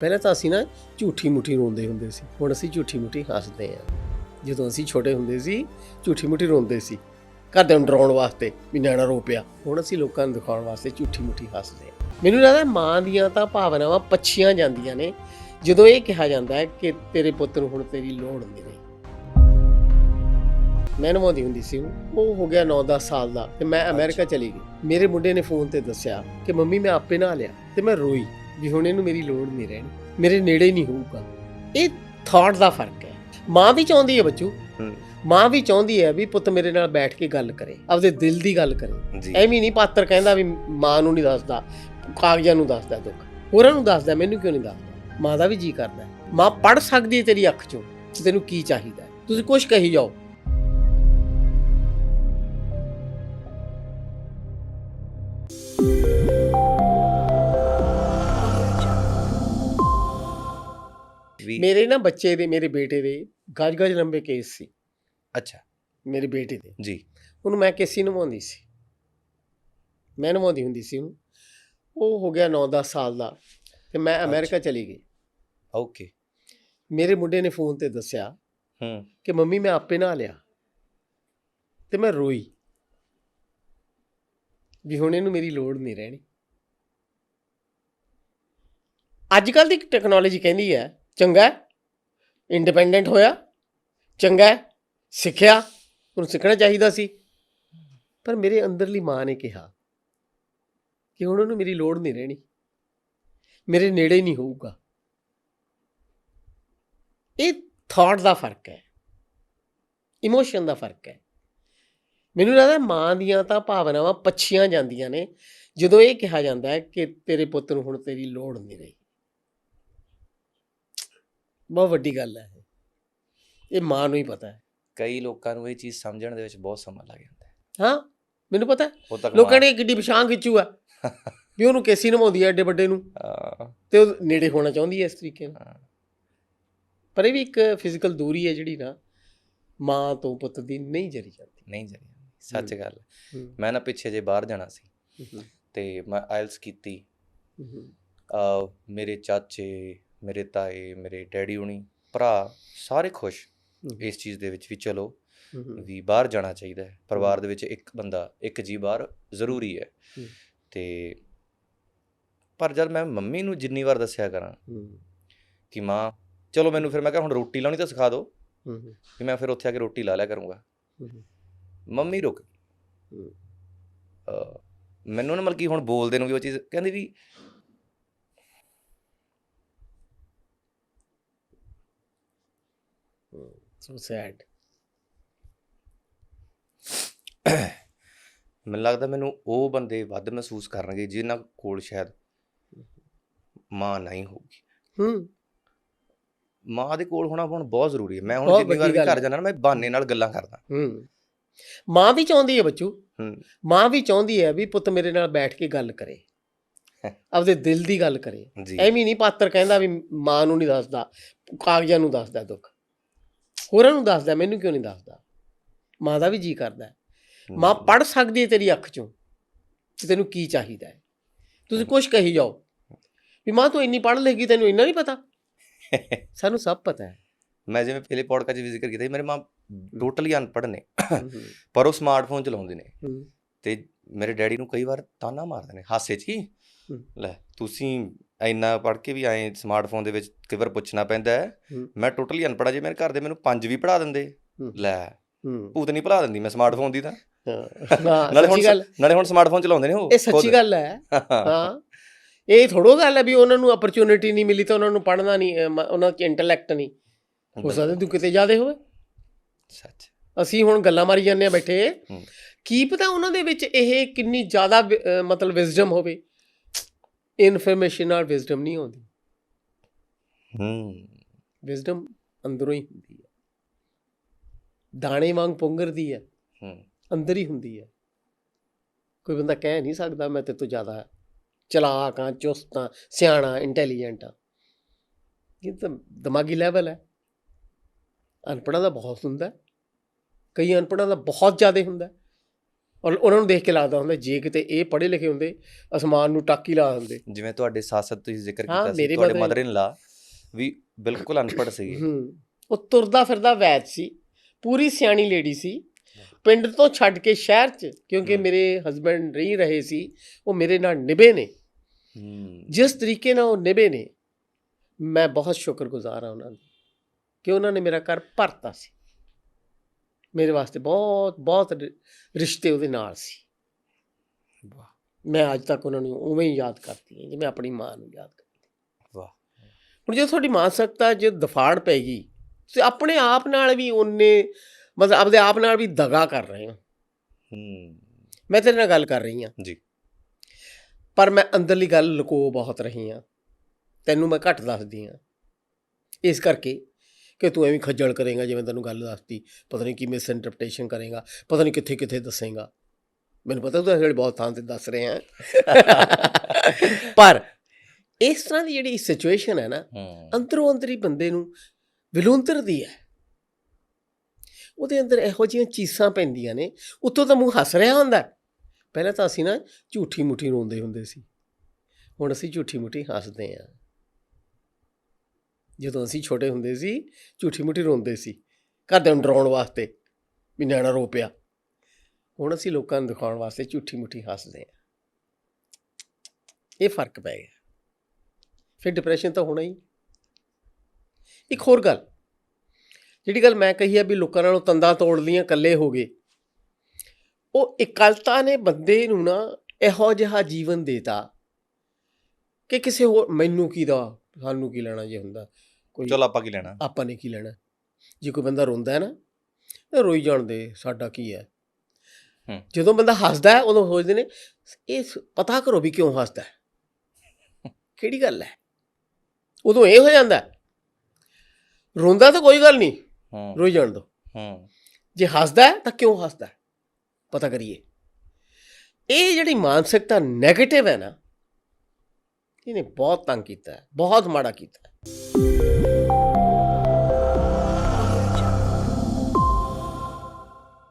ਪਹਿਲਾਂ ਤਾਂ ਅਸੀਂ ਨਾ ਝੂਠੀ ਮੁੱਠੀ ਰੋਂਦੇ ਹੁੰਦੇ ਸੀ। ਹੁਣ ਅਸੀਂ ਝੂਠੀ ਮੁੱਠੀ ਹੱਸਦੇ ਹਾਂ। ਜਦੋਂ ਅਸੀਂ ਛੋਟੇ ਹੁੰਦੇ ਸੀ, ਝੂਠੀ ਮੁੱਠੀ ਰੋਂਦੇ ਸੀ। ਘਰਦਿਆਂ ਨੂੰ ਡਰਾਉਣ ਵਾਸਤੇ ਵੀ ਨਿਆਣਾ ਰੋ ਪਿਆ। ਹੁਣ ਅਸੀਂ ਲੋਕਾਂ ਨੂੰ ਦਿਖਾਉਣ ਵਾਸਤੇ ਝੂਠੀ ਮੁੱਠੀ ਹੱਸਦੇ ਹਾਂ। ਮੈਨੂੰ ਲੱਗਦਾ ਮਾਂ ਦੀਆਂ ਤਾਂ ਭਾਵਨਾਵਾਂ ਪੱਛੀਆਂ ਜਾਂਦੀਆਂ ਨੇ। ਜਦੋਂ ਇਹ ਕਿਹਾ ਜਾਂਦਾ ਹੈ ਕਿ ਤੇਰੇ ਪੁੱਤ ਨੂੰ ਹੁਣ ਤੇਰੀ ਲੋੜ ਨਹੀਂ। ਰਹੀ ਮੈਂ ਨਵਾਉਂਦੀ ਹੁੰਦੀ ਸੀ ਉਹ ਹੋ ਗਿਆ 9-10 ਸਾਲ ਦਾ ਤੇ ਮੈਂ ਅਮਰੀਕਾ ਚਲੀ ਗਈ। ਮੇਰੇ ਮੁੰਡੇ ਨੇ ਫੋਨ ਤੇ ਦੱਸਿਆ ਕਿ ਮੰਮੀ ਮੈਂ ਆਪੇ ਨਾ ਲਿਆ ਤੇ ਮੈਂ ਰੋਈ। ਵੀ ਹੁਣ ਇਹਨੂੰ ਮੇਰੀ ਲੋੜ ਨਹੀਂ ਰਹਿਣੀ। ਮੇਰੇ ਨੇੜੇ ਨਹੀਂ ਹੋਊਗਾ। ਇਹ ਥਾਟ ਦਾ ਫ਼ਰਕ ਹੈ। ਮਾਂ ਵੀ ਚਾਹੁੰਦੀ ਹੈ ਬੱਚੂ। ਮਾਂ ਵੀ ਚਾਹੁੰਦੀ ਹੈ ਵੀ ਪੁੱਤ ਮੇਰੇ ਨਾਲ ਬੈਠ ਕੇ ਗੱਲ ਕਰੇ। ਆਪਦੇ ਦਿਲ ਦੀ ਗੱਲ ਕਰੇ। ਐਵੇਂ ਨਹੀਂ ਪਾਤਰ ਕਹਿੰਦਾ ਵੀ ਮਾਂ ਨੂੰ ਨਹੀਂ ਦੱਸਦਾ। ਕਾਗਜ਼ਾਂ ਨੂੰ ਦੱਸਦਾ ਦੁੱਖ। ਹੋਰਾਂ ਨੂੰ ਦੱਸਦਾ ਮੈਨੂੰ ਕਿਉਂ ਨਹੀਂ ਦੱਸਦਾ? ਮਾਂ ਦਾ ਵੀ ਜੀ ਕਰਦਾ। ਮਾਂ ਪੜ ਸਕਦੀ ਹੈ ਤੇਰੀ ਅੱਖ ਚੋਂ। ਤੈਨੂੰ ਕੀ ਚਾਹੀਦਾ। ਤੁਸੀਂ ਕੁਝ ਕਹੀ ਜਾਓ। ਮੇਰੇ ਨਾ ਬੱਚੇ ਦੇ ਮੇਰੇ ਬੇਟੇ ਦੇ ਗੱਜ ਗੱਜ ਲੰਬੇ ਕੇਸ ਸੀ। ਅੱਛਾ। ਮੇਰੇ ਬੇਟੇ ਦੇ। ਜੀ। ਉਹਨੂੰ ਮੈਂ ਕੇਸੀ ਨਵਾਉਂਦੀ ਸੀ। ਮੈਂ ਨਵਾਉਂਦੀ ਹੁੰਦੀ ਸੀ ਉਹਨੂੰ। ਉਹ ਹੋ ਗਿਆ 9-10 ਸਾਲ ਦਾ ਤੇ ਮੈਂ ਅਮਰੀਕਾ ਚਲੀ ਗਈ। ਓਕੇ। ਮੇਰੇ ਮੁੰਡੇ ਨੇ ਫੋਨ ਤੇ ਦੱਸਿਆ ਹੂੰ। ਕਿ ਮੰਮੀ ਮੈਂ ਆਪੇ ਨਹਾ ਲਿਆ ਤੇ ਮੈਂ ਰੋਈ ਵੀ ਹੁਣ ਇਹਨੂੰ ਮੇਰੀ ਲੋੜ ਨਹੀਂ ਰਹਿਣੀ। ਅੱਜ ਕੱਲ ਦੀ ਟੈਕਨੋਲੋਜੀ ਕਹਿੰਦੀ ਹੈ ਚੰਗਾ ਇੰਡੀਪੈਂਡੈਂਟ ਹੋਇਆ, ਚੰਗਾ ਸਿੱਖਿਆ, ਉਹਨੂੰ ਸਿੱਖਣਾ ਚਾਹੀਦਾ ਸੀ। ਪਰ ਮੇਰੇ ਅੰਦਰਲੀ ਮਾਂ ਨੇ ਕਿਹਾ ਕਿ ਹੁਣ ਉਹਨੂੰ ਮੇਰੀ ਲੋੜ ਨਹੀਂ ਰਹਿਣੀ। ਮੇਰੇ ਨੇੜੇ ਨਹੀਂ ਹੋਊਗਾ। ਇਹ ਥਾਟ ਦਾ ਫ਼ਰਕ ਹੈ। ਇਮੋਸ਼ਨ ਦਾ ਫ਼ਰਕ ਹੈ। ਮੈਨੂੰ ਲੱਗਦਾ ਮਾਂ ਦੀਆਂ ਤਾਂ ਭਾਵਨਾਵਾਂ ਪੱਛੀਆਂ ਜਾਂਦੀਆਂ ਨੇ। ਜਦੋਂ ਇਹ ਕਿਹਾ ਜਾਂਦਾ ਹੈ ਕਿ ਤੇਰੇ ਪੁੱਤ ਨੂੰ ਹੁਣ ਤੇਰੀ ਲੋੜ ਨਹੀਂ ਰਹੀ। ਬਹੁਤ ਵੱਡੀ ਗੱਲ ਹੈ ਇਹ। ਇਹ ਮਾਂ ਨੂੰ ਹੀ ਪਤਾ ਹੈ। ਕਈ ਲੋਕਾਂ ਨੂੰ ਇਹ ਚੀਜ਼ ਸਮਝਣ ਦੇ ਵਿੱਚ ਬਹੁਤ ਸਮਾਂ ਲੱਗ ਜਾਂਦਾ ਹੈ। ਹਾਂ ਮੈਨੂੰ ਪਤਾ ਲੋਕਾਂ ਨੇ ਕਿੱਡੀ ਪਛਾਣ ਖਿੱਚੂ ਆ ਵੀ ਉਹਨੂੰ ਕੇਸੀ ਨਮਾਉਂਦੀ ਹੈ ਐਡੇ ਵੱਡੇ ਨੂੰ। ਤੇ ਉਹ ਨੇੜੇ ਹੋਣਾ ਚਾਹੁੰਦੀ ਹੈ ਇਸ ਤਰੀਕੇ ਨਾਲ। ਪਰ ਇਹ ਵੀ ਇੱਕ ਫਿਜ਼ੀਕਲ ਦੂਰੀ ਹੈ ਜਿਹੜੀ ਨਾ ਮਾਂ ਤੋਂ ਪੁੱਤ ਦੀ ਨਹੀਂ ਜਰੀ ਜਾਂਦੀ। ਨਹੀਂ ਜਾਣੀ ਸੱਚ। ਗੱਲ ਮੈਂ ਨਾ ਪਿੱਛੇ ਜੇ ਬਾਹਰ ਜਾਣਾ ਸੀ ਤੇ ਮੈਂ ਆਇਲਸ ਕੀਤੀ। ਮੇਰੇ ਚਾਚੇ ਮੇਰੇ ਤਾਏ ਮੇਰੇ ਡੈਡੀ ਹੁਣੀ ਭਰਾ ਸਾਰੇ ਖੁਸ਼ ਇਸ ਚੀਜ਼ ਦੇ ਵਿੱਚ ਵੀ ਚਲੋ ਵੀ ਬਾਹਰ ਜਾਣਾ ਚਾਹੀਦਾ ਹੈ। ਪਰਿਵਾਰ ਦੇ ਵਿੱਚ ਇੱਕ ਬੰਦਾ ਇੱਕ ਜੀ ਬਾਹਰ ਜ਼ਰੂਰੀ ਹੈ। ਤੇ ਪਰ ਜਦ ਮੈਂ ਮੰਮੀ ਨੂੰ ਜਿੰਨੀ ਵਾਰ ਦੱਸਿਆ ਕਰਾਂ ਕਿ ਮਾਂ ਚਲੋ ਮੈਨੂੰ ਫਿਰ ਮੈਂ ਕਿਹਾ ਹੁਣ ਰੋਟੀ ਲਾਉਣੀ ਤਾਂ ਸਿਖਾ ਦਿਓ। ਹੂੰ, ਵੀ ਮੈਂ ਫਿਰ ਉੱਥੇ ਆ ਕੇ ਰੋਟੀ ਲਾ ਲਿਆ ਕਰੂੰਗਾ। ਮੰਮੀ ਰੁਕ। ਮੈਨੂੰ ਨਾ ਮਤਲਬ ਕਿ ਹੁਣ ਬੋਲਦੇ ਨੂੰ ਵੀ ਉਹ ਚੀਜ਼ ਕਹਿੰਦੀ ਵੀ so sad. ਮੈਨੂੰ ਲੱਗਦਾ ਮੈਨੂੰ ਉਹ ਬੰਦੇ ਵੱਧ ਮਹਿਸੂਸ ਕਰਨਗੇ ਜਿਨ੍ਹਾਂ ਕੋਲ ਸ਼ਾਇਦ ਮਾਂ ਨਹੀਂ ਹੋਊਗੀ। ਹੂੰ। ਮਾਂ ਦੇ ਕੋਲ ਹੋਣਾ ਹੁਣ ਬਹੁਤ ਜ਼ਰੂਰੀ ਹੈ। ਮੈਂ ਹੁਣ ਬਹੁਤ ਜਿੰਨੀ ਵਾਰ ਵੱਡੀ ਵੀ ਗੱਲ ਘਰ ਜਾਣਾ ਮੈਂ ਬਹਾਨੇ ਨਾਲ ਗੱਲਾਂ ਕਰਦਾ। ਹੂੰ। ਮਾਂ ਵੀ ਚਾਹੁੰਦੀ ਹੈ ਬੱਚੂ। ਹੂੰ। ਮਾਂ ਵੀ ਚਾਹੁੰਦੀ ਹੈ ਵੀ ਪੁੱਤ ਮੇਰੇ ਨਾਲ ਬੈਠ ਕੇ ਗੱਲ ਕਰੇ। ਆਪਦੇ ਦਿਲ ਦੀ ਗੱਲ ਕਰੇ। ਜੀ। ਐਵੇਂ ਨਹੀਂ ਪਾਤਰ ਕਹਿੰਦਾ ਵੀ ਮਾਂ ਨੂੰ ਨਹੀਂ ਦੱਸਦਾ ਕਾਗਜ਼ਾਂ ਨੂੰ ਦੱਸਦਾ ਦੁੱਖ। ਹੋਰਾਂ ਨੂੰ ਦੱਸਦਾ ਮੈਨੂੰ ਕਿਉਂ ਨਹੀਂ ਦੱਸਦਾ? ਮਾਂ ਦਾ ਵੀ ਜੀ ਕਰਦਾ। ਮਾਂ ਪੜ ਸਕਦੀ ਹੈ ਤੇਰੀ ਅੱਖ ਚੋਂ ਕਿ ਤੈਨੂੰ ਕੀ ਚਾਹੀਦਾ ਹੈ। ਤੁਸੀਂ ਕੁਝ ਕਹੀ ਜਾਓ। ਵੀ ਮਾਂ ਤੂੰ ਇੰਨੀ ਪੜ ਲੇਗੀ ਤੈਨੂੰ ਇੰਨਾ ਨਹੀਂ ਪਤਾ? ਸਾਨੂੰ ਸਭ ਪਤਾ ਹੈ। ਮੈਂ ਜਿਵੇਂ ਪਹਿਲੇ ਪੋਡਕਾਸਟ 'ਚ ਵੀ ਜ਼ਿਕਰ ਕੀਤਾ ਸੀ ਮੇਰੇ ਮਾਂ ਟੋਟਲੀ ਅਨਪੜ੍ਹ ਨੇ। ਪਰ ਉਹ ਸਮਾਰਟਫੋਨ ਚਲਾਉਂਦੇ ਨੇ। ਤੇ ਮੇਰੇ ਡੈਡੀ ਨੂੰ ਕਈ ਵਾਰ ਤਾਨਾ ਮਾਰਦੇ ਨੇ ਹਾਸੇ 'ਚ ਹੀ। ਲੈ ਤੁਸੀਂ ਇੰਨਾ ਪੜ੍ਹ ਕੇ ਵੀ ਆਏ ਸਮਾਰਟਫੋਨ ਦੇ ਵਿੱਚ ਕਈ ਵਾਰ ਪੁੱਛਣਾ ਪੈਂਦਾ ਹੈ। ਮੈਂ ਟੋਟਲੀ ਅਨਪੜ੍ਹ ਆ ਜੇ ਮੇਰੇ ਘਰ ਦੇ ਮੈਨੂੰ ਪੰਜ ਵੀ ਪੜ੍ਹਾ ਦਿੰਦੇ। ਲੈ ਭੂਤ ਨਹੀਂ ਪੜ੍ਹਾ ਦਿੰਦੀ ਮੈਂ ਸਮਾਰਟਫੋਨ ਦੀ ਤਾਂ। ਨਾਲੇ ਹੁਣ ਨਾਲੇ ਹੁਣ ਸਮਾਰਟਫੋਨ ਚਲਾਉਂਦੇ ਨੇ ਉਹ ਇਹ ਸੱਚੀ ਗੱਲ ਹੈ। ਹਾਂ। ਇਹ ਥੋੜੋ ਗੱਲ ਹੈ ਵੀ ਉਹਨਾਂ ਨੂੰ ਅਪਰਚੂਨਿਟੀ ਨਹੀਂ ਮਿਲੀ ਤਾਂ ਉਹਨਾਂ ਨੂੰ ਪੜ੍ਹਨਾ ਨਹੀਂ ਉਹਨਾਂ 'ਚ ਇੰਟੈਲੈਕਟ ਨਹੀਂ। ਹੋ ਸਕਦਾ ਤੂੰ ਕਿਤੇ ਜ਼ਿਆਦੇ ਹੋਵੇ। ਸੱਚ। ਅਸੀਂ ਹੁਣ ਗੱਲਾਂ ਮਾਰੀ ਜਾਂਦੇ ਆ ਬੈਠੇ। ਕੀ ਪਤਾ ਉਹਨਾਂ ਦੇ ਵਿੱਚ ਇਹ ਕਿੰਨੀ ਜ਼ਿਆਦਾ ਮਤਲਬ ਵਿਜ਼ਡਮ ਹੋਵੇ। ਇਨਫੋਰਮੇਸ਼ਨ ਨਾਲ ਵਿਜ਼ਡਮ ਨਹੀਂ ਆਉਂਦੀ। ਹੂੰ। ਵਿਜ਼ਡਮ ਅੰਦਰੋਂ ਹੀ ਹੁੰਦੀ ਹੈ। ਦਾਣੇ ਵਾਂਗ ਪੁੰਗਰਦੀ ਹੈ। ਹੂੰ। ਅੰਦਰ ਹੀ ਹੁੰਦੀ ਹੈ। ਕੋਈ ਬੰਦਾ ਕਹਿ ਨਹੀਂ ਸਕਦਾ ਮੈਂ ਤੇ ਤੋਂ ਜ਼ਿਆਦਾ ਚਲਾਕ ਹਾਂ ਚੁਸਤ ਹਾਂ ਸਿਆਣਾ ਇੰਟੈਲੀਜੈਂਟ ਹਾਂ। ਇਹ ਤਾਂ ਦਿਮਾਗੀ ਲੈਵਲ ਹੈ। ਅਨਪੜ੍ਹਾਂ ਦਾ ਬਹੁਤ ਹੁੰਦਾ ਹੈ। ਕਈ ਅਨਪੜ੍ਹਾਂ ਦਾ ਬਹੁਤ ਜ਼ਿਆਦਾ ਹੁੰਦਾ। ਔਰ ਉਹਨਾਂ ਨੂੰ ਦੇਖ ਕੇ ਲੱਗਦਾ ਹੁੰਦਾ ਜੇ ਕਿਤੇ ਇਹ ਪੜ੍ਹੇ ਲਿਖੇ ਹੁੰਦੇ ਅਸਮਾਨ ਨੂੰ ਟਾਕੀ ਲਾ ਦਿੰਦੇ। ਜਿਵੇਂ ਤੁਹਾਡੇ ਸਾਸਤ ਤੁਸੀਂ ਜ਼ਿਕਰ ਕੀਤਾ ਸੀ ਤੁਹਾਡੇ ਮਦਰ ਇਨ ਲਾ ਵੀ ਬਿਲਕੁਲ ਅਨਪੜ੍ਹ ਸੀਗੇ। ਹੂੰ ਉਹ ਤੁਰਦਾ ਫਿਰਦਾ ਵੈਦ ਸੀ ਪੂਰੀ ਸਿਆਣੀ ਲੇਡੀ ਸੀ। ਪਿੰਡ ਤੋਂ ਛੱਡ ਕੇ ਸ਼ਹਿਰ 'ਚ ਕਿਉਂਕਿ। ਮੇਰੇ ਹਸਬੰਡ ਨਹੀਂ ਰਹੇ ਸੀ ਉਹ ਮੇਰੇ ਨਾਲ ਨਿਭੇ ਨੇ। ਜਿਸ ਤਰੀਕੇ ਨਾਲ ਉਹ ਨਿਭੇ ਨੇ ਮੈਂ ਬਹੁਤ ਸ਼ੁਕਰਗੁਜ਼ਾਰ ਹਾਂ ਉਹਨਾਂ ਦਾ ਕਿ ਉਹਨਾਂ ਨੇ ਮੇਰਾ ਘਰ ਭਰਤਾ ਸੀ। ਮੇਰੇ ਵਾਸਤੇ ਬਹੁਤ ਬਹੁਤ ਰਿਸ਼ਤੇ ਉਹਦੇ ਨਾਲ ਸੀ। ਵਾਹ। ਮੈਂ ਅੱਜ ਤੱਕ ਉਹਨਾਂ ਨੂੰ ਉਵੇਂ ਹੀ ਯਾਦ ਕਰਦੀ ਹਾਂ ਜਿਵੇਂ ਆਪਣੀ ਮਾਂ ਨੂੰ ਯਾਦ ਕਰਦੀ ਵਾਹ। ਹੁਣ ਜੇ ਤੁਹਾਡੀ ਮਾਨਸਿਕਤਾ ਜੇ ਦਫਾੜ ਪੈ ਗਈ ਤੁਸੀਂ ਆਪਣੇ ਆਪ ਨਾਲ ਵੀ ਉਹਨੇ ਮਤਲਬ ਆਪਦੇ ਆਪ ਨਾਲ ਵੀ ਦਗਾ ਕਰ ਰਹੇ ਹੋ। ਹੂੰ। ਮੈਂ ਤੇਰੇ ਨਾਲ ਗੱਲ ਕਰ ਰਹੀ ਹਾਂ। ਜੀ। ਪਰ ਮੈਂ ਅੰਦਰਲੀ ਗੱਲ ਲੁਕੋ ਬਹੁਤ ਰਹੀ ਹਾਂ। ਤੈਨੂੰ ਮੈਂ ਘੱਟ ਦੱਸਦੀ ਹਾਂ। ਇਸ ਕਰਕੇ ਕਿ ਤੂੰ ਐਵੇਂ ਖੱਜਲ ਕਰੇਗਾ ਜਿਵੇਂ ਤੈਨੂੰ ਗੱਲ ਦੱਸਤੀ। ਪਤਾ ਨਹੀਂ ਕੀ ਮਿਸ ਇੰਟਰਪ੍ਰੀਟੇਸ਼ਨ ਕਰੇਗਾ ਪਤਾ ਨਹੀਂ ਕਿੱਥੇ ਕਿੱਥੇ ਦੱਸੇਗਾ। ਮੈਨੂੰ ਪਤਾ ਤੂੰ ਜਿਹੜੇ ਬਹੁਤ ਥਾਂ ਤੇ ਦੱਸ ਰਹੇ ਆ ਪਰ ਇਸ ਤਰ੍ਹਾਂ ਦੀ ਜਿਹੜੀ ਸਿਚੁਏਸ਼ਨ ਹੈ ਨਾ ਅੰਦਰੋਂ ਅੰਦਰ ਹੀ ਬੰਦੇ ਨੂੰ ਵਿਲੁੰਤਰਦੀ ਹੈ। ਉਹਦੇ ਅੰਦਰ ਇਹੋ ਜਿਹੀਆਂ ਚੀਸਾਂ ਪੈਂਦੀਆਂ ਨੇ ਉੱਤੋਂ ਤਾਂ ਮੂੰਹ ਹੱਸ ਰਿਹਾ ਹੁੰਦਾ। ਪਹਿਲਾਂ ਤਾਂ ਅਸੀਂ ਨਾ ਝੂਠੀ ਮੁੱਠੀ ਰੋਂਦੇ ਹੁੰਦੇ ਸੀ। ਹੁਣ ਅਸੀਂ ਝੂਠੀ ਮੁੱਠੀ ਹੱਸਦੇ ਹਾਂ। ਜਦੋਂ ਅਸੀਂ ਛੋਟੇ ਹੁੰਦੇ ਸੀ, ਝੂਠੀ ਮੁੱਠੀ ਰੋਂਦੇ ਸੀ, ਘਰਦਿਆਂ ਨੂੰ ਡਰਾਉਣ ਵਾਸਤੇ ਵੀ ਨਿਆਣਾ ਰੋ ਪਿਆ। ਹੁਣ ਅਸੀਂ ਲੋਕਾਂ ਨੂੰ ਦਿਖਾਉਣ ਵਾਸਤੇ ਝੂਠੀ ਮੁੱਠੀ ਹੱਸਦੇ ਹਾਂ। ਇਹ ਫ਼ਰਕ ਪੈ ਗਿਆ। ਫਿਰ ਡਿਪਰੈਸ਼ਨ ਤਾਂ ਹੋਣਾ ਹੀ। ਇੱਕ ਹੋਰ ਗੱਲ, ਜਿਹੜੀ ਗੱਲ ਮੈਂ ਕਹੀ ਹੈ ਵੀ ਲੋਕਾਂ ਨਾਲੋਂ ਤੰਦਾਂ ਤੋੜ ਲੀਆਂ ਇਕੱਲੇ ਹੋ ਗਏ, ਉਹ ਇਕੱਲਤਾ ਨੇ ਬੰਦੇ ਨੂੰ ਨਾ ਇਹੋ ਜਿਹਾ ਜੀਵਨ ਦੇਤਾ ਕਿ ਕਿਸੇ ਹੋਰ, ਮੈਨੂੰ ਕੀ ਦਾ, ਸਾਨੂੰ ਕੀ ਲੈਣਾ ਜੇ ਹੁੰਦਾ। ਕੋਈ ਚਲ ਆਪਾਂ ਕੀ ਲੈਣਾ? ਆਪਾਂ ਨੇ ਕੀ ਲੈਣਾ? ਜੇ ਕੋਈ ਬੰਦਾ ਰੋਂਦਾ ਹੈ ਨਾ ਤਾਂ ਰੋਈ ਜਾਣ ਦੇ ਸਾਡਾ ਕੀ ਹੈ। ਜਦੋਂ ਬੰਦਾ ਹੱਸਦਾ ਹੈ ਉਦੋਂ ਸੋਚਦੇ ਨੇ ਇਹ ਪਤਾ ਕਰੋ ਵੀ ਕਿਉਂ ਹੱਸਦਾ ਹੈ। ਕਿਹੜੀ ਗੱਲ ਹੈ? ਉਦੋਂ ਇਹ ਹੋ ਜਾਂਦਾ। ਰੋਂਦਾ ਤਾਂ ਕੋਈ ਗੱਲ ਨਹੀਂ ਰੋਈ ਜਾਣ ਦੋ। ਹੂੰ। ਜੇ ਹੱਸਦਾ ਤਾਂ ਕਿਉਂ ਹੱਸਦਾ? ਪਤਾ ਕਰੀਏ। ਇਹ ਜਿਹੜੀ ਮਾਨਸਿਕਤਾ 네ਗੇਟਿਵ ਹੈ ਨਾ ਇਹਨੇ ਬਹੁਤ ਤੰਗ ਕੀਤਾ ਬਹੁਤ ਮਾੜਾ ਕੀਤਾ